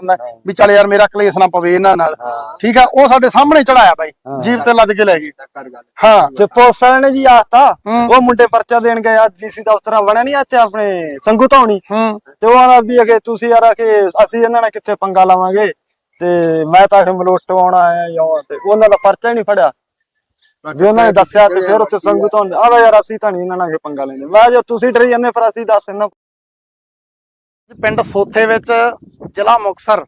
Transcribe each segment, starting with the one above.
ਹੁੰਦਾ ਵੀ ਚੱਲ ਯਾਰ ਮੇਰਾ ਕਲੇਸ਼ ਨਾ ਪਵੇ ਇਹਨਾਂ ਨਾਲ। ਠੀਕ ਆ? ਉਹ ਸਾਡੇ ਸਾਹਮਣੇ ਚੜਾਇਆ ਬਾਈ। ਜੀਪ ਤੇ ਲੱਦ ਕੇ ਲੈ ਗਏ। ਹਾਂ। ਤੇ ਪੁਲਿਸ ਵਾਲਿਆਂ ਨੇ ਜੀ ਆਖਤਾ ਹੂੰ। ਉਹ ਮੁੰਡੇ ਪਰਚਾ ਦੇਣ ਗਏ ਆ ਡੀਸੀ ਦਫ਼ਤਰਾਂ ਬਣਿਆ ਨਹੀਂ ਇੱਥੇ ਆਪਣੇ ਸੰਗੂ ਧੌਣੀ। ਤੇ ਉਹ ਆਂਦਾ ਵੀ ਅਗੇ ਤੁਸੀਂ ਯਾਰ ਆ ਕਿ ਅਸੀਂ ਇਹਨਾਂ ਨਾਲ ਕਿੱਥੇ ਪੰਗਾ ਲਾਵਾਂਗੇ? ਤੇ ਮੈਂ ਤਾਂ ਇਹ ਮਲੋਟ ਆਉਣਾ ਆਇਆ ਯਾਰ ਤੇ ਉਹਨਾਂ ਦਾ ਪਰਚਾ ਹੀ ਨਹੀਂ ਫੜਿਆ। ਵੀ ਉਹਨਾਂ ਨੇ ਦੱਸਿਆ ਤੇ ਫਿਰ ਉੱਥੇ ਸੰਗੂ ਧੌਣੀ ਆਦਾ ਯਾਰ ਅਸੀਂ ਤਾਂ ਨਹੀਂ ਇਹਨਾਂ ਨਾਲ ਪੰਗਾ ਲੈਂਦੇ। ਮੈਂ ਜੋ ਤੁਸੀਂ ਡਰੀ ਜਾਂਦੇ ਫਿਰ ਅਸੀਂ ਦੱਸ ਇਹਨਾਂ ਪਿੰਡ ਸੋਥੇ ਵਿੱਚ ਜ਼ਿਲ੍ਹਾ ਮੁਕਤਸਰ।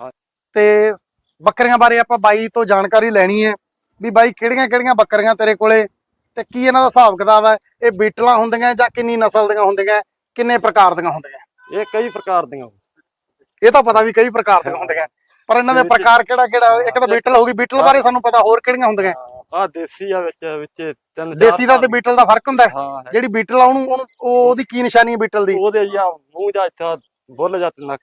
ਹਾਂ। ਤੇ ਬੱਕਰੀਆਂ ਬਾਰੇ ਆਪਾਂ ਬਾਈ ਤੋਂ ਜਾਣਕਾਰੀ ਲੈਣੀ ਹੈ ਵੀ ਬਾਈ ਕਿਹੜੀਆਂ ਕਿਹੜੀਆਂ ਬੱਕਰੀਆਂ ਤੇਰੇ ਕੋਲੇ ਤੇ ਕੀ ਇਹਨਾਂ ਦਾ ਹਿਸਾਬ ਕਿਤਾਬ ਹੈ? ਇਹ ਬੀਟਲਾਂ ਹੁੰਦੀਆਂ ਜਾਂ ਕਿੰਨੀ ਨਸਲ ਦੀਆਂ ਹੁੰਦੀਆਂ ਕਿੰਨੇ ਪ੍ਰਕਾਰ ਦੀਆਂ ਹੁੰਦੀਆਂ? ਇਹ ਕਈ ਪ੍ਰਕਾਰ ਦੀਆਂ ਇਹ ਤਾਂ ਪਤਾ ਵੀ ਕਈ ਪ੍ਰਕਾਰ ਦੀਆਂ ਹੁੰਦੀਆਂ ਪਰ ਇਹਨਾਂ ਦੇ ਪ੍ਰਕਾਰ ਕਿਹੜਾ ਕਿਹੜਾ ਇੱਕ ਤਾਂ ਬੀਟਲ ਹੋਊਗੀ ਬੀਟਲ ਬਾਰੇ ਸਾਨੂੰ ਪਤਾ ਹੋਰ ਕਿਹੜੀਆਂ ਹੁੰਦੀਆਂ? ਆ ਦੇਸੀ ਆ ਵਿੱਚ ਵਿੱਚ ਤਿੰਨ ਦੇਸੀ ਦਾ ਤੇ ਬੀਟਲ ਦਾ ਫ਼ਰਕ ਹੁੰਦਾ ਹੈ। ਜਿਹੜੀ ਬੀਟਲ ਆ ਉਹਨੂੰ ਉਹਨੂੰ- ਉਹ- ਉਹਦੀ ਕੀ ਨਿਸ਼ਾਨੀ ਹੈ ਬੀਟਲ ਦੀ? ਉਹਦੇ ਜਾਂ ਮੂੰਹ ਦਾ ਇੱਥੇ ਬੁੱਲ ਜਾਂਦੇ ਨੱਕ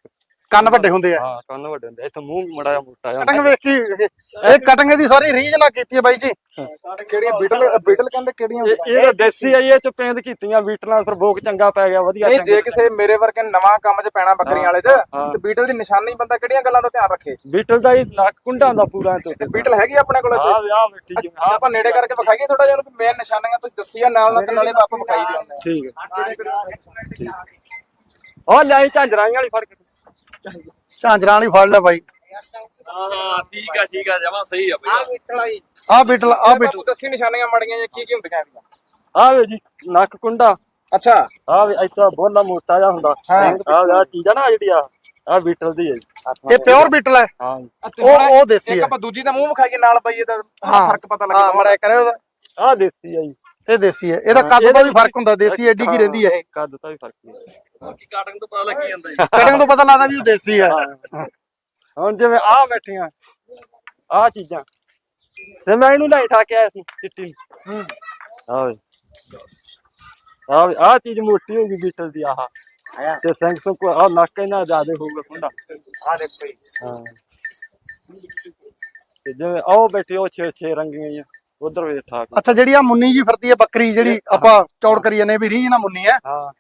ਕੰਨ ਵੱਡੇ ਹੁੰਦੇ ਆ। ਹਾਂ ਕੰਨ ਵੱਡੇ ਹੁੰਦੇ ਇੱਥੇ ਮੂੰਹ ਮੜਾ ਜਿਹਾ ਮੋਟਾ ਜਿਹਾ ਕਟਿੰਗ ਵੇਖ ਕੇ ਇਹ ਕਟਿੰਗ ਦੀ ਸਾਰੀ ਰੀਝ ਨਾਲ ਕੀਤੀ ਹੈ ਬਾਈ ਜੀ। ਕਿਹੜੀਆਂ ਬੀਟਲ ਬੀਟਲ ਕਹਿੰਦੇ ਕਿਹੜੀਆਂ ਇਹ ਇਹ ਤਾਂ ਦੇਸੀ ਆ ਜੀ, ਇਹ ਚ ਪੈਂਦ ਕੀਤੀਆਂ ਬੀਟਲਾਂ ਫਿਰ ਭੋਗ ਚੰਗਾ ਪੈ ਗਿਆ ਵਧੀਆ ਨਹੀਂ ਚੰਗਾ ਜੇ ਕਿਸੇ ਮੇਰੇ ਵਰਗੇ ਨਵਾਂ ਕੰਮ 'ਚ ਪੈਣਾ ਬੱਕਰੀਆਂ ਵਾਲੇ 'ਚ ਹਾਂ। ਤੇ ਬੀਟਲ ਦੀ ਨਿਸ਼ਾਨੀ ਬੰਦਾ ਕਿਹੜੀਆਂ ਗੱਲਾਂ ਦਾ ਧਿਆਨ ਰੱਖੇ? ਬੀਟਲ ਦਾ ਹੀ ਨੱਕ ਕੁੰਡਾ ਹੁੰਦਾ ਪੂਰਾ ਤੋਂ ਤੇ ਬੀਟਲ ਹੈਗੀ ਆਪਣੇ ਕੋਲ ਹਾਂ ਇੱਥੇ ਵਿਆਹ ਬੈਠੀ ਜੀ ਹਾਂ। ਆਪਾਂ ਨੇੜੇ ਕਰਕੇ ਵਿਖਾਈਏ ਥੋੜਾ ਜਿਹਾ ਉਹਨੂੰ ਵੀ ਮੇਨ ਨਿਸ਼ਾਨੀਆਂ ਤੁਸੀਂ ਦੱਸੀਆਂ ਨਾਲ ਨਾਲ ਤੇ ਨਾਲੇ ਆਪਾਂ ਵਿਖਾਈ ਵੀ ਆਉਂਦੇ ਠੀਕ ਹੈ। ਉਹ ਲਿਆਈ ਝਾਂਜਰਾਂ ਵਾਲੀ ਫੜ ਕੇ। ਝਾਂਜਰਾਂ ਵਾਲੀ ਫੜ ਲੈ ਬਾਈ। ਹਾਂ ਠੀਕ ਆ ਠੀਕ ਆ ਜਮਾ ਸਹੀ ਆ ਬਈ। ਆਹ ਬੀਟਲ ਆਹ ਬੀਟਲ ਦੱਸੀ ਨਿਸ਼ਾਨੀਆਂ ਮੜੀਆਂ ਜਾਂ ਕੀ ਕੀ ਹੁੰਦੀਆਂ ਇਹਦੀਆਂ? ਆ ਵੇ ਜੀ ਨੱਕ ਕੁੰਡਾ। ਅੱਛਾ। ਆ ਵੇ ਇੱਥੇ ਬੋਲਾ ਮੋਟਾ ਜਿਹਾ ਹੁੰਦਾ। ਹਾਂ। ਆ ਆ ਚੀਜ਼ ਆ ਨਾ ਜਿਹੜੀ ਆ ਆ ਬੀਟਲ ਦੀ ਹੈ ਜੀ। ਇਹ ਪਿਓਰ ਬੀਟਲ। ਹੈ। ਹਾਂ ਉਹ ਉਹ ਦੇਸੀ ਇੱਕ ਹੈ। ਆਪਾਂ ਦੂਜੀ ਦਾ ਮੂੰਹ ਵਿਖਾਈਏ ਨਾਲ ਪਾਈਏ ਤਾਂ ਹਾਂ। ਫ਼ਰਕ ਪਤਾ ਹਾਂ ਲੱਗਦਾ ਮੜਾ ਕਰਿਓ ਉਹਦਾ ਆ ਦੇਸੀ ਆ ਜੀ। ਇਹ ਦੇਸੀ ਹੈ। ਇਹਦਾ ਕੱਦ ਦਾ ਵੀ ਫ਼ਰਕ ਹੁੰਦਾ ਦੇਸੀ ਐਡੀ ਕੀ ਰਹਿੰਦੀ ਹੈ ਇਹ। ਕੱਦ ਤਾਂ ਵੀ ਫ਼ਰਕ ਹੈ। ਬਾਕੀ ਕਾਟਿੰਗ ਤੋਂ ਪਤਾ ਲੱਗੀ ਜਾਂਦਾ ਜੀ। ਕਟਿੰਗ ਤੋਂ ਪਤਾ ਲੱਗਦਾ ਵੀ ਉਹ ਦੇਸੀ ਹੈ ਹੁਣ ਜਿਵੇਂ ਆ ਬੈਠੀਆਂ ਆ ਚੀਜ਼ਾਂ। ਤੇ ਮੈਂ ਇਹਨੂੰ ਲੈ ਠਾ ਕੇ ਆਇਆ ਸੀ ਚਿੱਟੀ ਨੂੰ ਆ ਆ ਆ ਚੀਜ਼ ਮੋਟੀ ਹੋ ਗਈ ਬੀਟਲ ਦੀ ਆਹ। ਤੇ ਸਿੰਘ ਸੁ ਕੋ ਆ ਨੱਕ ਇਹਨਾਂ ਜ਼ਿਆਦਾ ਹੋਊਗਾ ਕੁੰਡਾ ਆ ਦੇਖੋ ਹਾਂ। ਤੇ ਜਿਵੇਂ ਆਓ ਬੈਠੇ ਉਹ ਛੇ ਛੇ ਰੰਗੀਆਂ ਹੀ ਉਧਰ ਵੀ ਠਾ ਕੇ ਅੱਛਾ ਜਿਹੜੀ ਆ ਮੁੰਨੀ ਜੀ ਫਿਰਦੀ ਹੈ ਬੱਕਰੀ ਜਿਹੜੀ ਆਪਾਂ ਚੌੜ ਕਰੀ ਜਾਂਦੇ ਵੀ ਰੀਝ ਨਾਲ ਮੁੰਨੀ ਹੈ। ਹਾਂ।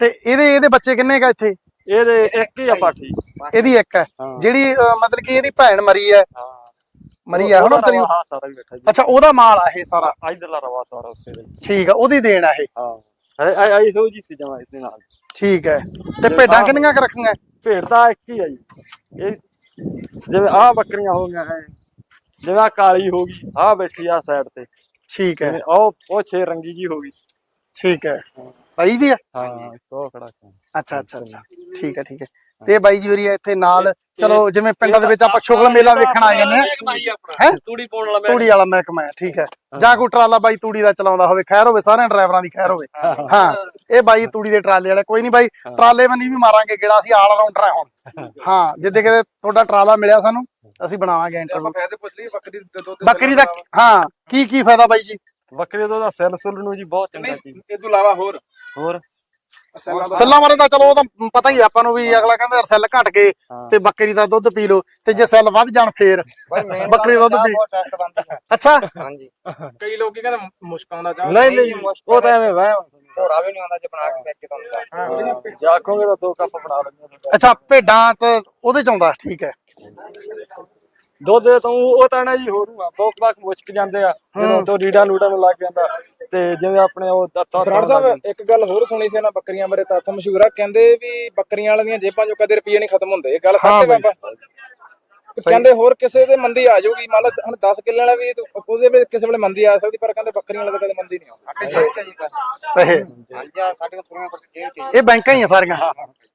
ਤੇ ਇਹਦੇ ਇਹਦੇ ਬੱਚੇ ਕਿੰਨੇ ਕਾ ਇੱਥੇ? ਇਹਦੇ ਇੱਕ ਹੀ ਆ ਪਾਠੀ। ਇਹਦੀ ਇੱਕ ਹੈ। ਜਿਹੜੀ ਅਹ, ਮਤਲਬ ਕਿ ਇਹਦੀ ਭੈਣ ਮਰੀ ਹੈ। ਮਰੀ ਹੈ ਹੁਣ ਤੇਰੀ ਰਵਾ ਹਾਂ ਸਾਰਾ ਹੀ ਬੈਠਾ ਜੀ। ਅੱਛਾ ਉਹਦਾ ਮਾਲ ਆ ਇਹ ਸਾਰਾ? ਇਧਰਲਾ ਰਵਾ ਸਾਰਾ ਉਸੇ ਦਾ ਹੀ। ਠੀਕ ਆ ਉਹਦੀ ਦੇਣ ਆ ਇਹ। ਹਾਂ। ਆਈ ਆਈ ਆਈ ਹੋ ਜੀ ਸੀ ਜਮਾ ਇਸੇ ਨਾਲ। ਠੀਕ ਹੈ ਤੇ ਭੇਡਾਂ ਕਿੰਨੀਆਂ ਕੁ ਰੱਖੀਆਂ? ਭੇਡ ਤਾਂ ਇੱਕ ਹੀ ਆ ਜੀ। ਇਹ ਜਿਵੇਂ ਆਹ ਬੱਕਰੀਆਂ ਹੋ ਗਈਆਂ ਐ ਜਿਵੇਂ ਆਹ ਕਾਲੀ ਹੋ ਗਈ ਆਹ ਬੈਠੀ ਆ ਸਾਈਡ ਤੇ। ਠੀਕ ਹੈ ਉਹ ਉਹ ਛੇ ਰੰਗੀ ਜੀ ਹੋ ਗਈ। ਠੀਕ ਹੈ। ਬਾਈ ਵੀ ਆ? ਹਾਂ ਉਹ ਖੜਾ। ਅੱਛਾ ਅੱਛਾ ਅੱਛਾ। ਠੀਕ ਹੈ ਠੀਕ ਹੈ। ਤੇ ਬਾਈ ਜੀ ਹੋਰੀ ਆ ਇੱਥੇ ਨਾਲ। ਚਲੋ ਜਿਵੇਂ ਪਿੰਡਾਂ ਦੇ ਵਿੱਚ ਆਪਾਂ ਸ਼ੁਗਲ ਮੇਲਾ ਵੇਖਣ ਆ ਜਾਂਦੇ ਆ। ਹੈਂ? ਤੂੜੀ ਪਾਉਣ ਵਾਲਾ ਤੂੜੀ ਵਾਲਾ ਮਹਿਕਮਾ ਹੈ ਠੀਕ ਹੈ। ਜਾਂ ਕੋਈ ਟਰਾਲਾ ਬਾਈ ਤੂੜੀ ਦਾ ਚਲਾਉਂਦਾ ਹੋਵੇ ਖੈਰ ਹੋਵੇ ਸਾਰਿਆਂ ਡਰਾਈਵਰਾਂ ਦੀ ਖੈਰ ਹੋਵੇ। ਹਾਂ। ਇਹ ਬਾਈ ਤੂੜੀ ਦੇ ਟਰਾਲੇ ਵਾਲੇ। ਕੋਈ ਨਹੀਂ ਬਾਈ ਟਰਾਲੇ ਬੰਨੀ ਵੀ ਮਾਰਾਂਗੇ ਕਿਹੜਾ ਅਸੀਂ ਆਲ ਰਾਉਂਡਰ ਆ ਹੁਣ। ਹਾਂ। ਜਿੱਦੇ ਕਿਤੇ ਤੁਹਾਡਾ ਟਰਾਲਾ ਮਿਲਿਆ ਸਾਨੂੰ ਅਸੀਂ ਬਣਾਵਾਂਗੇ ਇੰਟਰਵਿਊ ਬੱਕਰੀ ਦਾ ਹਾਂ ਕੀ ਕੀ ਫਾਇਦਾ ਬਾਈ ਜੀ? ਬੱਕਰੀ ਦਾ ਉਹਦਾ ਸੈੱਲ ਸੁੱਲ ਨੂੰ ਜੀ ਬਹੁਤ ਚੰਗਾ ਚੀਜ਼ ਇਹ ਤੋਂ ਇਲਾਵਾ ਹੋਰ? ਹੋਰ? ਸੈੱਲਾਂ ਦਾ ਸੈੱਲਾਂ ਬਾਰੇ ਤਾਂ ਚਲੋ ਉਹ ਤਾਂ ਪਤਾ ਹੀ ਆ ਆਪਾਂ ਨੂੰ ਵੀ ਅਗਲਾ ਕਹਿੰਦਾ ਯਾਰ ਸੈੱਲ ਘਟ ਗਏ ਤੇ ਬੱਕਰੀ ਦਾ ਦੁੱਧ ਪੀ ਲਓ ਤੇ ਜੇ ਸੈੱਲ ਵੱਧ ਜਾਣ ਫੇਰ। ਬੱਕਰੀ ਦਾ ਦੁੱਧ ਪੀ ਅੱਛਾ। ਕਈ ਲੋਕ ਕੀ ਕਹਿੰਦੇ ਮੁਸ਼ਕ ਆਉਂਦਾ ਚਾਹ ਨਹੀਂ ਨਹੀਂ ਉਹ ਤਾਂ ਐਵੇਂ ਵਹਿ ਹੋਰਾ ਵੀ ਨਹੀਂ ਆਉਂਦਾ ਜੇ ਬਣਾ ਕੇ ਵੇਚ ਤੁਹਾਨੂੰ ਜਾਖੋਗੇ ਤਾਂ ਦੋ ਕੱਪ ਬਣਾ ਲੈਂਦੇ ਅੱਛਾ ਭੇਡਾਂ ਚ ਉਹਦੇ ਚ ਆਉਂਦਾ ਠੀਕ ਹੈ। ਦੁੱਧ ਤੋਂ ਉਹ ਤਾਂ ਨਾ ਜੀ ਹੋਰੂਗਾ ਬੋਕ ਬਾਕ ਮੁਸ਼ਕ ਜਾਂਦੇ ਆ ਜਦੋਂ ਤੋਂ ਰੀਡਾ ਨੂਡਾ ਨੂੰ ਲੱਗ ਜਾਂਦਾ। ਤੇ ਜਿਵੇਂ ਆਪਣੇ ਉਹ ਤੱਤਾ ਬਰਾੜ ਸਾਹਿਬ ਇੱਕ ਗੱਲ ਹੋਰ ਸੁਣੀ ਸੀ ਇਹਨਾਂ ਬੱਕਰੀਆਂ ਬਾਰੇ ਤੱਥ ਮਸ਼ਹੂਰ ਆ ਕਹਿੰਦੇ ਵੀ ਬੱਕਰੀਆਂ ਵਾਲੀਆਂ ਜੇਬਾਂ ਚੋਂ ਕਦੇ ਰੁਪਈਏ ਨਹੀਂ ਖਤਮ ਹੁੰਦੇ। ਇਹ ਗੱਲ ਹਾਂ ਸੱਚ ਹੈ। ਬਾਬਾ? ਤੇ ਕਹਿੰਦੇ ਹੋਰ ਕਿਸੇ ਦੇ ਮੰਦੀ ਆ ਜਾਊਗੀ ਮੰਨ ਲਓ ਹੁਣ 10 ਕਿੱਲੇ ਵਾਲਾ ਵੀ ਉਹਦੇ ਵਿੱਚ ਕਿਸੇ ਵੇਲੇ ਮੰਦੀ ਆ ਸਕਦੀ ਪਰ ਕਹਿੰਦੇ ਬੱਕਰੀਆਂ ਵਾਲਾ ਤਾਂ ਕਦੇ ਮੰਦੀ ਨਹੀਂ ਆਉਂਦੀ। ਇਹ ਜੇਬ ਬੈਂਕਾਂ ਹੀ ਆ ਸਾਰੀਆਂ।